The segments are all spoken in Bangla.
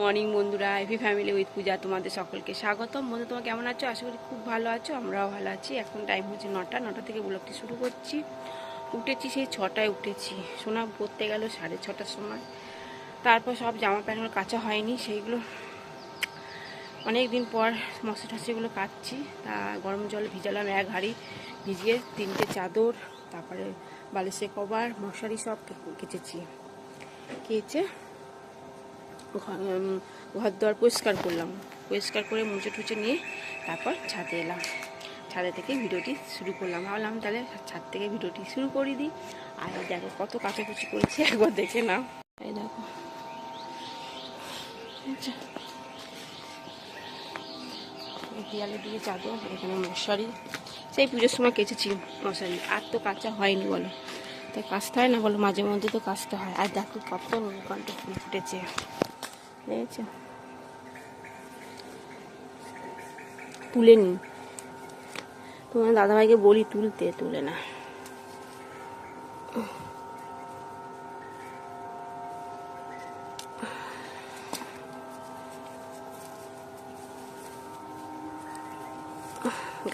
মর্নিং বন্ধুরা এভি ফ্যামিলি উইথ পূজা তোমাদের সকলকে স্বাগতম। বন্ধু, তোমার কেমন আছো? আশা করি খুব ভালো আছো, আমরাও ভালো আছি। এখন টাইম হচ্ছে নটা নটা থেকে ব্লগটি শুরু করছি। উঠেছি সেই ছটায় উঠেছি। সোনা পড়তে গেল সাড়ে ছটার সময়। তারপর সব জামা প্যান্টগুলো কাঁচা হয়নি, সেইগুলো অনেক দিন পর মশা টসিগুলো কাচ্ছি। তা গরম জল ভিজালাম এক হাঁড়ি, ভিজিয়ে তিনটে চাদর, তারপরে বালিশের কভার, মশারি সব কেচেছি। কেচে ঘর দর পরিষ্কার করলাম। পরিষ্কার করে মুছে টুচে নিয়ে তারপর ছাদে এলাম। ছাদে থেকে ভিডিওটি শুরু করলাম। ভাবলাম তাহলে ছাদ থেকে ভিডিওটি শুরু করে দিই। আর দেখো কত কাচাকুচি করেছি, একবার দেখে নাও। এই দেখো। এই দেয়ালের চাদর, এখানে মশারি। সেই পুজোর সময় কেচেছি মশারি। আর তো কাঁচা হয়নি বলো। তাই কাচতে হয় না বলো? মাঝে মধ্যে তো কাচতে হয়। আর দেখো কত ফুল ফুটেছে। দেখেছ তুলে নি তোমার দাদাভাইকে বলি তুলতে, তুলে না।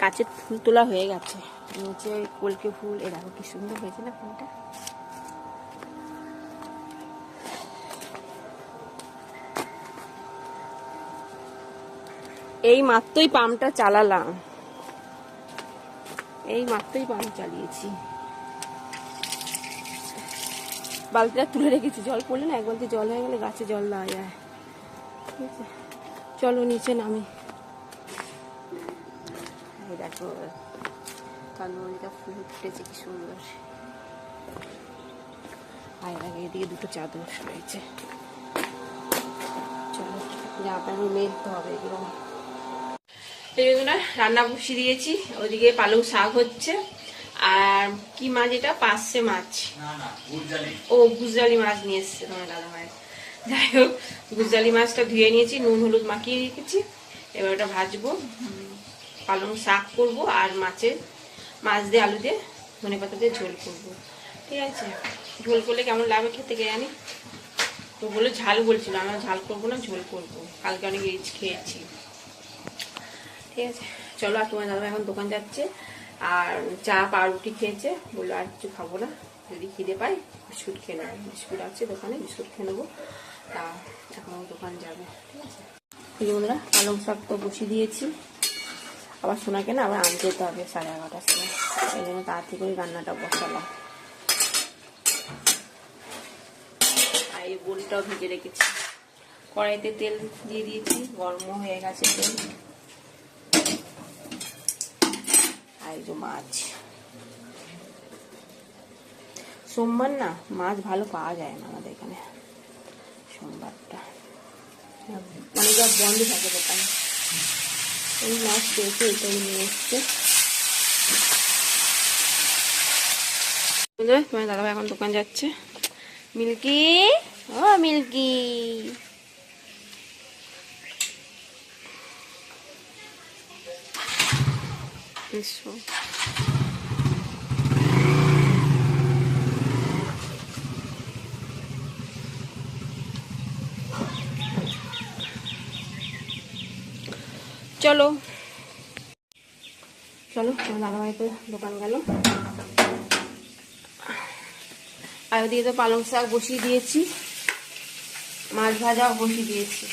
গাছের ফুল তোলা হয়ে গেছে। নিচে কলকে ফুল, এ দেখো কি সুন্দর হয়েছে না ফুলটা? এই মাত্রই পাম্পটা চালালাম। এই মাত্রই পাম্প চালিয়েছি। বালতিটা তুলে রেখেছি। জল পড়লে না, এক বালতি জল হয়ে গেলে গাছে জল দেওয়া যায়। ঠিক আছে। চলো নিচে নামি। দেখো কান্দমল্লিকা ফুল ফুটেছে, কি সুন্দর। আর আগে এদিকে দুটো চাদর রয়েছে। চলো জামা প্যান্ট মেলতে হবে এগুলো এই জন্য রান্না বসিয়ে দিয়েছি। ওদিকে পালং শাক হচ্ছে। আর কি মাছ এটা? পার্শে মাছ। ও গুজরালি মাছ নিয়ে এসছে তোমার দাদা ভাই যাই হোক গুজরালি মাছটা ধুয়ে নিয়েছি নুন হলুদ মাখিয়ে রেখেছি। এবার ওটা ভাজবো। পালং শাক করব আর মাছের মাছ দিয়ে আলু দিয়ে ধনে পাতা দিয়ে ঝোল করব। ঠিক আছে? ঝোল করলে কেমন লাগবে খেতে কে জানি? তো বলে ঝাল বলছিল আমরা ঝাল করব না ঝোল করব। কালকে অনেক রিচ খেয়েছি। ঠিক আছে চলো আর তোমার দাদা এখন দোকান যাচ্ছে। আর চা, পাউরুটি খেয়েছে। বলল, আর কিছু খাব না। যদি খিদে পাই বিস্কুট খেয়ে নেব। বিস্কুট আছে দোকানে, বিস্কুট খেয়ে নেব। তা এখন দোকান যাবে, ঠিক আছে? বন্ধুরা, পালং শাক তো বসিয়ে দিয়েছি। আবার সোনাকে না আবার আনতে যেতে হবে, সাড়ে এগারোটার সময়। এই জন্য তাড়াতাড়ি করে রান্নাটা বসালাম। আর এই বোলটাও ভেজে রেখেছি। কড়াইতে তেল দিয়ে দিয়েছি গরম হয়ে গেছে তেল আর এই মাছ। সোমবার না মাছ ভালো পাওয়া যায় না আমাদের এখানে। সোমবারটা। মানে যা বন্ধ থাকে দোকানে। এই মাছ পেয়েছে, এটাই নিয়ে এসছে। তোমার দাদাভাই এখন দোকান যাচ্ছে। মিল্কি, ও মিল্কি। এসো চলো। চলো, আমার দাদাভাই তো দোকান গেল। আর ওদিকে তো পালং শাক বসিয়ে দিয়েছি। মাছ ভাজাও বসিয়ে দিয়েছি।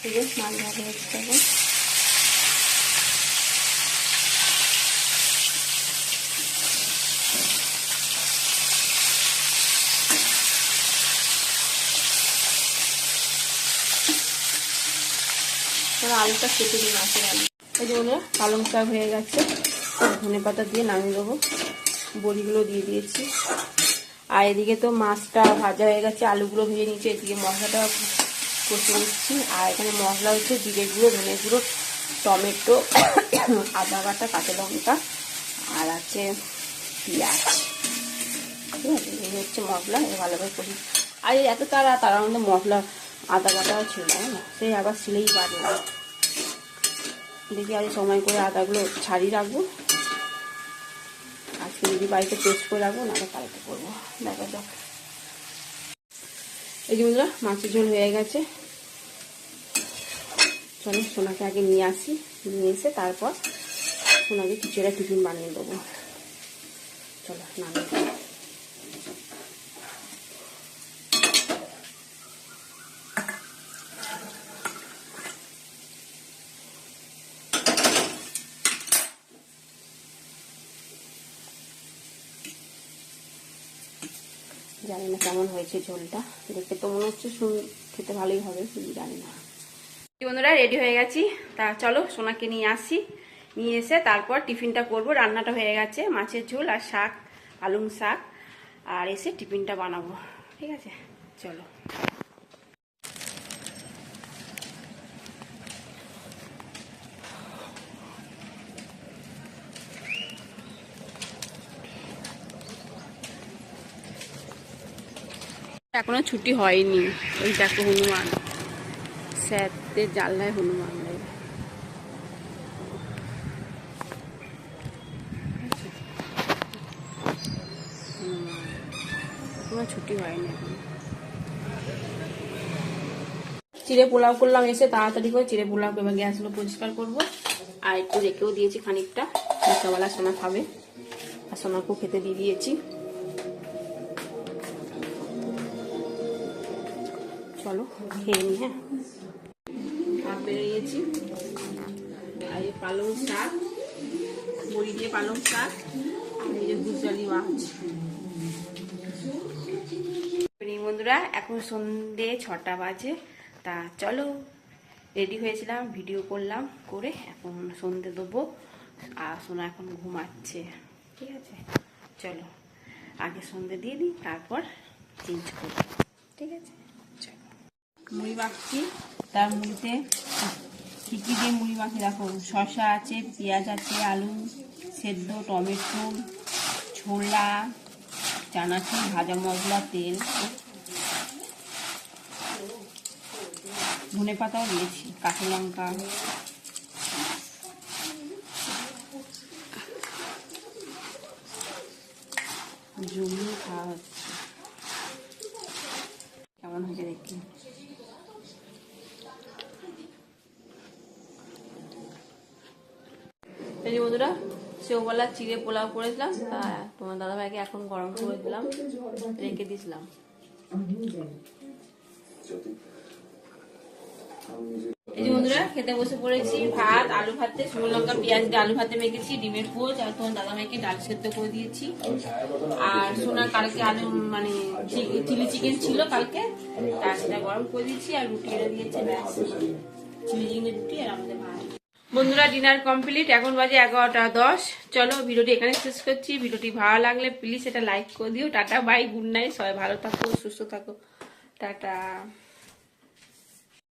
ঠিক আছে, মাছ ভাজা হচ্ছে আলুটা কেটে মাছের আলু এই জন্য পালং শাক হয়ে গেছে। ধনে পাতা দিয়ে নামিয়ে দেবো। বড়িগুলো দিয়ে দিয়েছি। আর এদিকে তো মাছটা ভাজা হয়ে গেছে, আলুগুলো ভেজে নিয়েছি। এদিকে মশলাটা কষে নিচ্ছি। আর এখানে মশলা হচ্ছে জিরে গুঁড়ো, ধনে গুঁড়ো, টমেটো, আদা বাটা, কাঁচা লঙ্কা, আর আছে পেঁয়াজ। ঠিক আছে, এই হচ্ছে মশলা। ভালোভাবে কষি। আর এত তারা তার মধ্যে মশলা, আদা বাটাও ছিল না সেই আবার সিলেই পারে না দেখি আজ সময় করে আদাগুলো ছাড়িয়ে রাখব। আজকে যদি বাড়িতে পেস্ট করে রাখব না কালকে করব। দেখা যাক। এই যে বন্ধুরা, মাছের ঝোল হয়ে গেছে। চলো সোনাকে আগে নিয়ে আসি, নিয়ে এসে তারপর সোনাকে কিছু একটা টিফিন বানিয়ে দেবো। চলো, নামিয়ে জানি না কেমন হয়েছে ঝোলটা। দেখতে তো মনে হচ্ছে খেতে ভালোই হবে জানি না। বন্ধুরা রেডি হয়ে গেছি। তা চলো সোনাকে নিয়ে আসি। নিয়ে এসে তারপর টিফিনটা করব। রান্নাটা হয়ে গেছে, মাছের ঝোল আর শাক পালং শাক। আর এসে টিফিনটা বানাবো। ঠিক আছে? চলো। এখনও ছুটি হয়নি। ওই দেখো হনুমান। স্যারদের জানলায় হনুমান। এখনও ছুটি হয়নি চিড়ে পোলাও করলাম এসে তাড়াতাড়ি করে চিড়ে পোলাও এবার গ্যাসগুলো পরিষ্কার করব। আর একটু রেখেও দিয়েছি খানিকটা। বিকালবেলা সোনা খাবে। আর সোনাকেও খেতে দিয়ে দিয়েছি। চলো, খেয়ে নি হ্যাঁ। ভাত বেরিয়েছি। আর এই পালং শাক বড়ি দিয়ে পালং শাক, আর এই যে এই বন্ধুরা, এখন সন্ধে ছটা বাজে। তা চলো রেডি হয়েছিলাম ভিডিও করলাম, করে এখন সন্ধে দেবো। আর সোনা এখন ঘুমাচ্ছে। ঠিক আছে? চলো, আগে সন্ধে দিয়ে দিই, তারপর চেঞ্জ করব। মুড়ি মাখছি। তার মুড়িতে কী কী দিয়ে মুড়ি মাখি দেখো? শসা আছে, পেঁয়াজ আছে, আলু, সেদ্ধ, টমেটো, ছোলা, চানাচুর, ভাজা মশলা, তেল। ধনে পাতাও দিয়েছি, কাঁচা লঙ্কা। জমিয়ে খাওয়া হচ্ছে কেমন হয়েছে দেখি এই বন্ধুরা সেওবেলা চিড়ে পোলাও করেছিলাম, তা তোমার দাদাভাইকে এখন গরম করে দিলাম, রেখে দিয়েছিলাম। খেতে বসে পড়েছি, ভাত, আলু ভাতে, শুকনো লঙ্কা, পেঁয়াজ দিয়ে আলু ভাতে মেখেছি, ডিমের পোচ, আর তোমার দাদাভাইকে ডাল সেদ্ধ করে দিয়েছি। আর সোনার কালকে আলু মানে চিলি চিকেন ছিল কালকে তার সেটা গরম করে দিয়েছি, আর রুটি এনে দিয়েছে চিলি চিকেনের রুটি আর আমাদের ভাত। বন্ধুরা, ডিনার কমপ্লিট, এখন বাজে এগারোটা দশ। চলো, ভিডিওটি এখানে শেষ করছি। ভিডিওটি ভালো লাগলে প্লিজ এটা লাইক করে দিও। টাটা, বাই, গুড নাইট, সবাই ভালো থাকো, সুস্থ থাকো। টাটা।